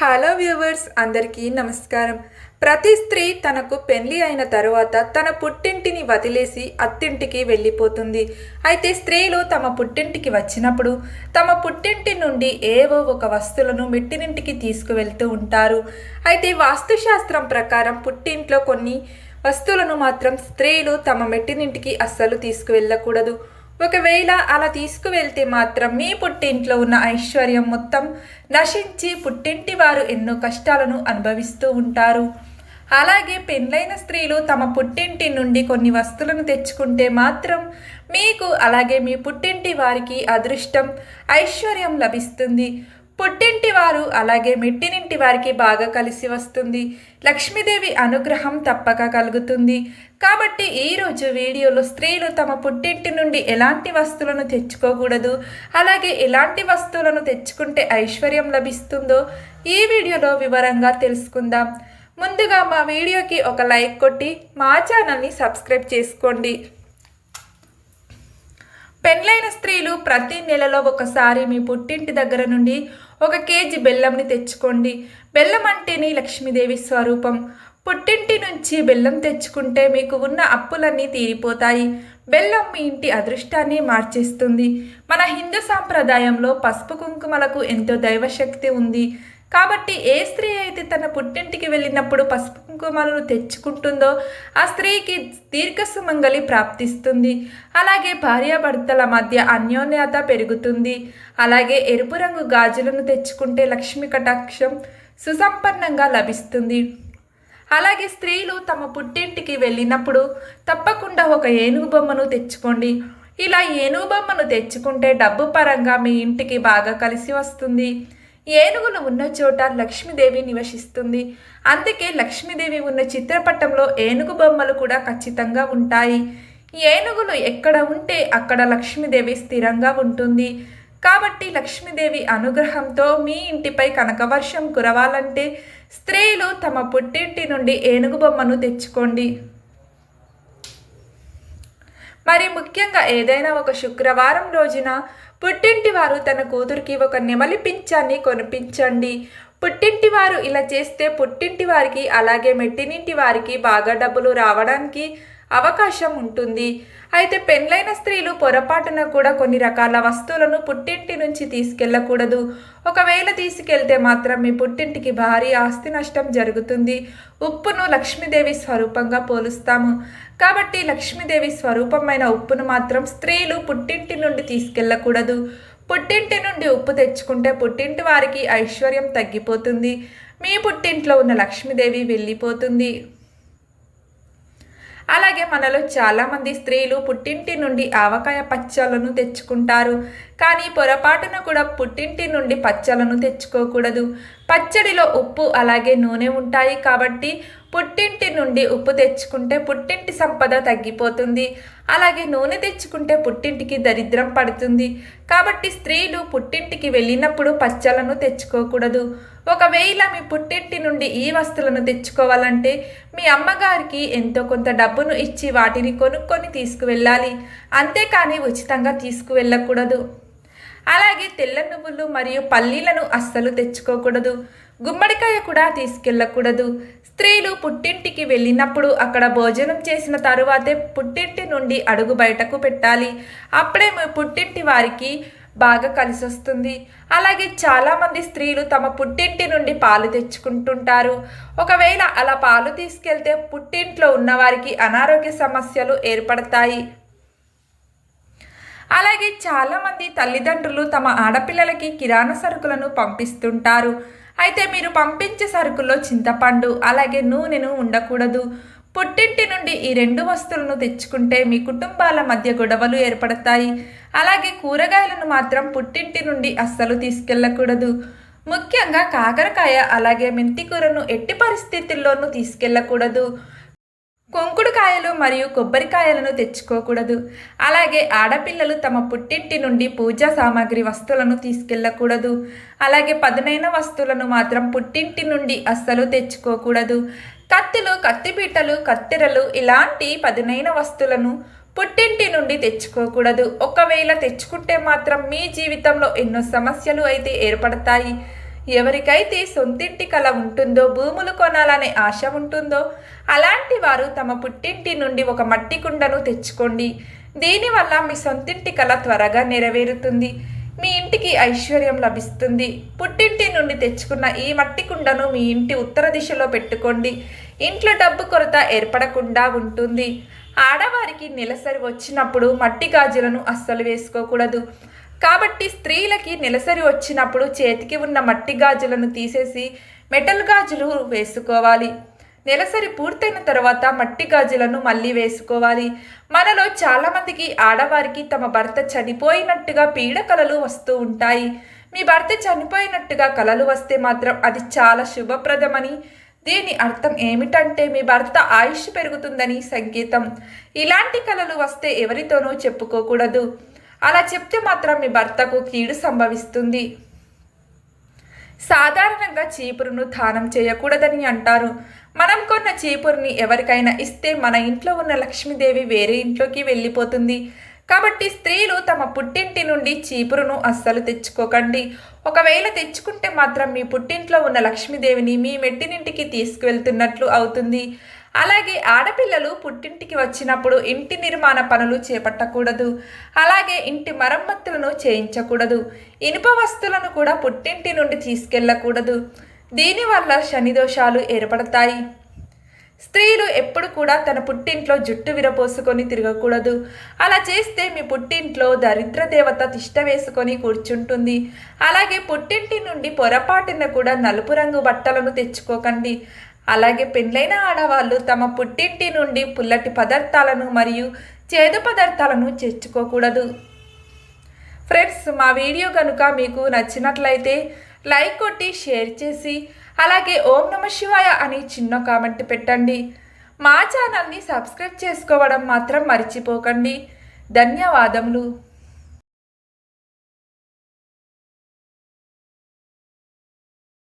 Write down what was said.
Hello viewers అందరికీ నమస్కారం. ప్రతి స్త్రీ తనకు పెళ్ళి అయిన తరువాత తన పుట్టింటిని వదిలేసి అత్తింటికి వెళ్ళిపోతుంది. అయితే స్త్రీలు తమ పుట్టింటికి వచ్చినప్పుడు తమ పుట్టింటి నుండి ఏవో ఒక వస్తువులను మెట్టినింటికి తీసుకువెళ్తూ ఉంటారు. అయితే వాస్తుశాస్త్రం ప్రకారం పుట్టింట్లో కొన్ని వస్తువులను మాత్రం స్త్రీలు తమ మెట్టినింటికి అస్సలు తీసుకువెళ్ళకూడదు. ఒకవేళ అలా తీసుకువెళ్తే మాత్రం మీ పుట్టింట్లో ఉన్న ఐశ్వర్యం మొత్తం నశించి పుట్టింటి వారు ఎన్నో కష్టాలను అనుభవిస్తూ ఉంటారు. అలాగే పెండ్లైన స్త్రీలు తమ పుట్టింటి నుండి కొన్ని వస్తువులను తెచ్చుకుంటే మాత్రం మీకు అలాగే మీ పుట్టింటి వారికి అదృష్టం ఐశ్వర్యం లభిస్తుంది. పుట్టింటి వారు అలాగే మెట్టినింటి వారికి బాగా కలిసి వస్తుంది. లక్ష్మీదేవి అనుగ్రహం తప్పక కలుగుతుంది. కాబట్టి ఈరోజు వీడియోలో స్త్రీలు తమ పుట్టింటి నుండి ఎలాంటి వస్తువులను తెచ్చుకోకూడదు అలాగే ఎలాంటి వస్తువులను తెచ్చుకుంటే ఐశ్వర్యం లభిస్తుందో ఈ వీడియోలో వివరంగా తెలుసుకుందాం. ముందుగా మా వీడియోకి ఒక లైక్ కొట్టి మా ఛానల్ని సబ్స్క్రైబ్ చేసుకోండి. పెండ్లైన స్త్రీలు ప్రతి నెలలో ఒకసారి మీ పుట్టింటి దగ్గర నుండి ఒక కేజీ బెల్లంని తెచ్చుకోండి. బెల్లం అంటేనే లక్ష్మీదేవి స్వరూపం. పుట్టింటి నుంచి బెల్లం తెచ్చుకుంటే మీకు ఉన్న అప్పులన్నీ తీరిపోతాయి. బెల్లం మీ ఇంటి అదృష్టాన్ని మార్చేస్తుంది. మన హిందూ సాంప్రదాయంలో పసుపు కుంకుమలకు ఎంతో దైవశక్తి ఉంది. కాబట్టి ఏ స్త్రీ అయితే తన పుట్టింటికి వెళ్ళినప్పుడు పసుపు కుంకుమలను తెచ్చుకుంటుందో ఆ స్త్రీకి దీర్ఘ సుమంగలి ప్రాప్తిస్తుంది. అలాగే భార్యాభర్తల మధ్య అన్యోన్యత పెరుగుతుంది. అలాగే ఎరుపు రంగు గాజులను తెచ్చుకుంటే లక్ష్మి కటాక్షం సుసంపన్నంగా లభిస్తుంది. అలాగే స్త్రీలు తమ పుట్టింటికి వెళ్ళినప్పుడు తప్పకుండా ఒక ఏనుగు బొమ్మను తెచ్చుకోండి. ఇలా ఏనుగు బొమ్మను తెచ్చుకుంటే డబ్బు పరంగా మీ ఇంటికి బాగా కలిసి వస్తుంది. ఏనుగులు ఉన్న చోట లక్ష్మీదేవి నివసిస్తుంది. అందుకే లక్ష్మీదేవి ఉన్న చిత్రపటంలో ఏనుగు బొమ్మలు కూడా ఖచ్చితంగా ఉంటాయి. ఏనుగులు ఎక్కడ ఉంటే అక్కడ లక్ష్మీదేవి స్థిరంగా ఉంటుంది. కాబట్టి లక్ష్మీదేవి అనుగ్రహంతో మీ ఇంటిపై కనకవర్షం కురవాలంటే స్త్రీలు తమ పుట్టింటి నుండి ఏనుగు బొమ్మను తెచ్చుకోండి. మరి ముఖ్యంగా ఏదైనా ఒక శుక్రవారం రోజున పుట్టింటి వారు తన కూతురికి ఒక నెమలి పింఛాన్ని కొనిపించండి. పుట్టింటి వారు ఇలా చేస్తే పుట్టింటి వారికి అలాగే మెట్టినింటి వారికి బాగా డబ్బులు రావడానికి అవకాశం ఉంటుంది. అయితే పెండ్లైన స్త్రీలు పొరపాటున కూడా కొన్ని రకాల వస్తువులను పుట్టింటి నుంచి తీసుకెళ్ళకూడదు ఒకవేళ తీసుకెళ్తే మాత్రం మీ పుట్టింటికి భారీ ఆస్తి నష్టం జరుగుతుంది. ఉప్పును లక్ష్మీదేవి స్వరూపంగా పోలుస్తాము. కాబట్టి లక్ష్మీదేవి స్వరూపమైన ఉప్పును మాత్రం స్త్రీలు పుట్టింటి నుండి తీసుకెళ్ళకూడదు పుట్టింటి నుండి ఉప్పు తెచ్చుకుంటే పుట్టింటి వారికి ఐశ్వర్యం తగ్గిపోతుంది. మీ పుట్టింట్లో ఉన్న లక్ష్మీదేవి వెళ్ళిపోతుంది. అలాగే మనలో చాలామంది స్త్రీలు పుట్టింటి నుండి ఆవకాయ పచ్చలను తెచ్చుకుంటారు. కానీ పొరపాటున కూడా పుట్టింటి నుండి పచ్చలను తెచ్చుకోకూడదు. పచ్చడిలో ఉప్పు అలాగే నూనె ఉంటాయి కాబట్టి పుట్టింటి నుండి ఉప్పు తెచ్చుకుంటే పుట్టింటి సంపద తగ్గిపోతుంది. అలాగే నూనె తెచ్చుకుంటే పుట్టింటికి దరిద్రం పడుతుంది. కాబట్టి స్త్రీలు పుట్టింటికి వెళ్ళినప్పుడు పచ్చలను తెచ్చుకోకూడదు. ఒకవేళ మీ పుట్టింటి నుండి ఈ వస్తువులను తెచ్చుకోవాలంటే మీ అమ్మగారికి ఎంతో కొంత డబ్బును ఇచ్చి వాటిని కొనుక్కొని తీసుకువెళ్ళాలి. అంతేకాని ఉచితంగా తీసుకువెళ్ళకూడదు. అలాగే తెల్ల నువ్వులు మరియు పల్లీలను అస్సలు తెచ్చుకోకూడదు. గుమ్మడికాయ కూడా తీసుకెళ్ళకూడదు. స్త్రీలు పుట్టింటికి వెళ్ళినప్పుడు అక్కడ భోజనం చేసిన తరువాతే పుట్టింటి నుండి అడుగు బయటకు పెట్టాలి. అప్పుడే మీ పుట్టింటి వారికి బాగా కలిసి వస్తుంది అలాగే చాలామంది స్త్రీలు తమ పుట్టింటి నుండి పాలు తెచ్చుకుంటుంటారు. ఒకవేళ అలా పాలు తీసుకెళ్తే పుట్టింట్లో ఉన్నవారికి అనారోగ్య సమస్యలు ఏర్పడతాయి. అలాగే చాలామంది తల్లిదండ్రులు తమ ఆడపిల్లలకి కిరాణా సరుకులను పంపిస్తుంటారు. అయితే మీరు పంపించే సరుకుల్లో చింతపండు అలాగే నూనెను ఉండకూడదు. పుట్టింటి నుండి ఈ రెండు వస్తువులను తెచ్చుకుంటే మీ కుటుంబాల మధ్య గొడవలు ఏర్పడతాయి. అలాగే కూరగాయలను మాత్రం పుట్టింటి నుండి అస్సలు తీసుకెళ్ళకూడదు. ముఖ్యంగా కాకరకాయ అలాగే మెంతి కూరను ఎట్టి పరిస్థితుల్లోనూ తీసుకెళ్ళకూడదు. కొంకుడుకాయలు మరియు కొబ్బరికాయలను తెచ్చుకోకూడదు. అలాగే ఆడపిల్లలు తమ పుట్టింటి నుండి పూజా సామాగ్రి వస్తువులను తీసుకెళ్ళకూడదు. అలాగే పదునైన వస్తువులను మాత్రం పుట్టింటి నుండి అస్సలు తెచ్చుకోకూడదు. కత్తిలు కత్తిపీటలు కత్తిరలు ఇలాంటి పదునైన వస్తువులను పుట్టింటి నుండి తెచ్చుకోకూడదు. ఒకవేళ తెచ్చుకుంటే మాత్రం మీ జీవితంలో ఎన్నో సమస్యలు అయితే ఏర్పడతాయి. ఎవరికైతే సొంతింటి కల ఉంటుందో భూములు కొనాలనే ఆశ ఉంటుందో అలాంటి వారు తమ పుట్టింటి నుండి ఒక మట్టి కుండను తెచ్చుకోండి. దీనివల్ల మీ సొంతింటి కల త్వరగా నెరవేరుతుంది. మీ ఇంటికి ఐశ్వర్యం లభిస్తుంది. పుట్టింటి నుండి తెచ్చుకున్న ఈ మట్టి కుండను మీ ఇంటి ఉత్తర దిశలో పెట్టుకోండి. ఇంట్లో డబ్బు కొరత ఏర్పడకుండా ఉంటుంది. ఆడవారికి నెలసరి వచ్చినప్పుడు మట్టి గాజులను అస్సలు వేసుకోకూడదు. కాబట్టి స్త్రీలకి నెలసరి వచ్చినప్పుడు చేతికి ఉన్న మట్టి గాజులను తీసేసి మెటల్ గాజులు వేసుకోవాలి. నెలసరి పూర్తయిన తర్వాత మట్టి గాజులను మళ్ళీ వేసుకోవాలి. మనలో చాలామందికి ఆడవారికి తమ భర్త చనిపోయినట్టుగా పీడ కలలు వస్తూ ఉంటాయి. మీ భర్త చనిపోయినట్టుగా కలలు వస్తే మాత్రం అది చాలా శుభప్రదమని. దీని అర్థం ఏమిటంటే మీ భర్త ఆయుష్ పెరుగుతుందని సంకేతం. ఇలాంటి కలలు వస్తే ఎవరితోనూ చెప్పుకోకూడదు. అలా చెప్తే మాత్రం మీ భర్తకు కీడు సంభవిస్తుంది. సాధారణంగా చీపురును దానం చేయకూడదని అంటారు. మనం కొన్న చీపురుని ఎవరికైనా ఇస్తే మన ఇంట్లో ఉన్న లక్ష్మీదేవి వేరే ఇంట్లోకి వెళ్ళిపోతుంది. కాబట్టి స్త్రీలు తమ పుట్టింటి నుండి చీపురును అస్సలు తెచ్చుకోకండి. ఒకవేళ తెచ్చుకుంటే మాత్రం మీ పుట్టింట్లో ఉన్న లక్ష్మీదేవిని మీ మెట్టినింటికి తీసుకువెళ్తున్నట్లు అవుతుంది. అలాగే ఆడపిల్లలు పుట్టింటికి వచ్చినప్పుడు ఇంటి నిర్మాణ పనులు చేపట్టకూడదు. అలాగే ఇంటి మరమ్మతులను చేయించకూడదు. ఇనుప వస్తువులను కూడా పుట్టింటి నుండి తీసుకెళ్ళకూడదు దీనివల్ల శనిదోషాలు ఏర్పడతాయి. స్త్రీలు ఎప్పుడు కూడా తన పుట్టింట్లో జుట్టు విరపోసుకొని తిరగకూడదు. అలా చేస్తే మీ పుట్టింట్లో దరిద్ర దేవత తిష్ట వేసుకొని కూర్చుంటుంది. అలాగే పుట్టింటి నుండి పొరపాటున కూడా నలుపు రంగు బట్టలను తెచ్చుకోకండి. అలాగే పెళ్ళైన ఆడవాళ్ళు తమ పుట్టింటి నుండి పుల్లటి పదార్థాలను మరియు చేదు పదార్థాలను తెచ్చుకోకూడదు ఫ్రెండ్స్ మా వీడియో కనుక మీకు నచ్చినట్లయితే లైక్ కొట్టి షేర్ చేసి అలాగే ఓం నమ శివాయ అని చిన్న కామెంట్ పెట్టండి. మా ఛానల్ని సబ్స్క్రైబ్ చేసుకోవడం మాత్రం మర్చిపోకండి. ధన్యవాదములు.